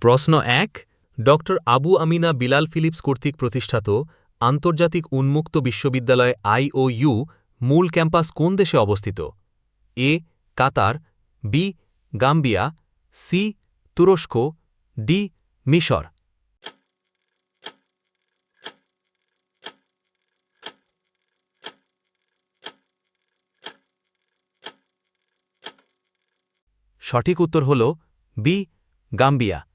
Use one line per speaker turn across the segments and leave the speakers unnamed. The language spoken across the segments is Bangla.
প্রশ্ন এক ড আবু আমিনা বিলাল ফিলিপস কর্তৃক প্রতিষ্ঠাত আন্তর্জাতিক উন্মুক্ত বিশ্ববিদ্যালয় আইওইউ মূল ক্যাম্পাস কোন দেশে অবস্থিত? A, Qatar, B, Gambia, C, তুরস্ক, ডি, মিশর। সঠিক উত্তর হল বি, গাম্বিয়া।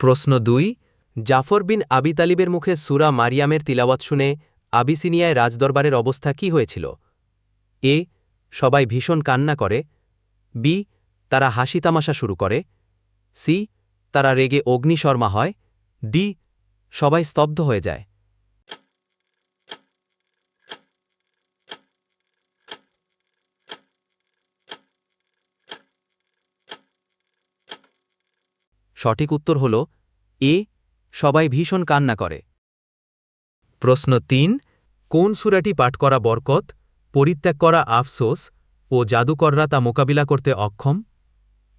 প্রশ্ন দুই, জাফর বিন আবি তালিবের মুখে সুরা মারিয়ামের তিলাওয়াত শুনে আবিসিনিয়ায় রাজদরবারের অবস্থা কি হয়েছিল? এ, সবাই ভীষণ কান্না করে। বি, তারা হাসি তামাশা শুরু করে। সি, তারা রেগে অগ্নিশর্মা হয়। ডি, সবাই স্তব্ধ হয়ে যায়। সঠিক উত্তর হল এ, সবাই ভীষণ কান্না করে। প্রশ্ন তিন, কোন সুরাটি পাঠ করা বরকত, পরিত্যাগ করা আফসোস ও জাদুকররা তা মোকাবিলা করতে অক্ষম?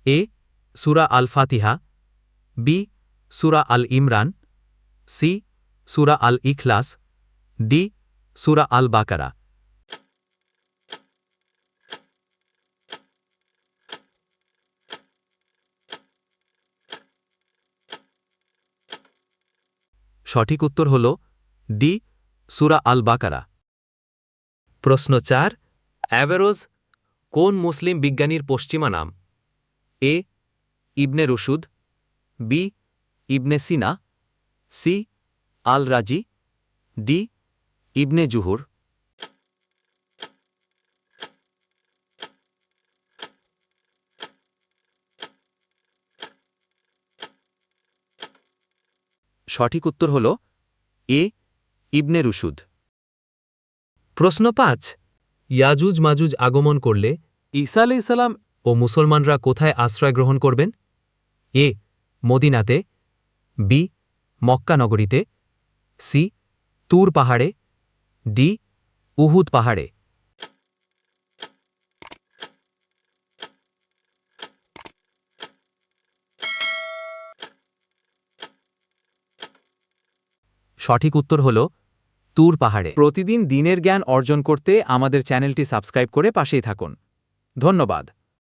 এ, সুরা আল ফাতিহা বি, সুরা আল ইমরান সি, সুরা আল ইখলাস ডি, সুরা আল বাকারা সঠিক উত্তর হল ডি, সুরা আল বাকারা প্রশ্ন চার, অ্যাভেরোজ কোন মুসলিম বিজ্ঞানীর পশ্চিমা নাম? এ, ইবনে রশুদ, বি, ইবনে সিনা, সি আল রাজি ডি, ইবনে জুহুর। সঠিক উত্তর হল এ, ইবনে রুশুদ। প্রশ্ন পাঁচ, ইয়াজুজ মাজুজ আগমন করলে ঈসা আলাইসাল্লাম ও মুসলমানরা কোথায় আশ্রয় গ্রহণ করবেন? এ, মদিনাতে, বি, মক্কা নগরীতে, সি, তুর পাহাড়ে, ডি, উহুদ পাহাড়ে। সঠিক উত্তর হল তুর পাহাড়ে। প্রতিদিন দিনের জ্ঞান অর্জন করতে আমাদের চ্যানেলটি সাবস্ক্রাইব করে পাশেই থাকুন। ধন্যবাদ।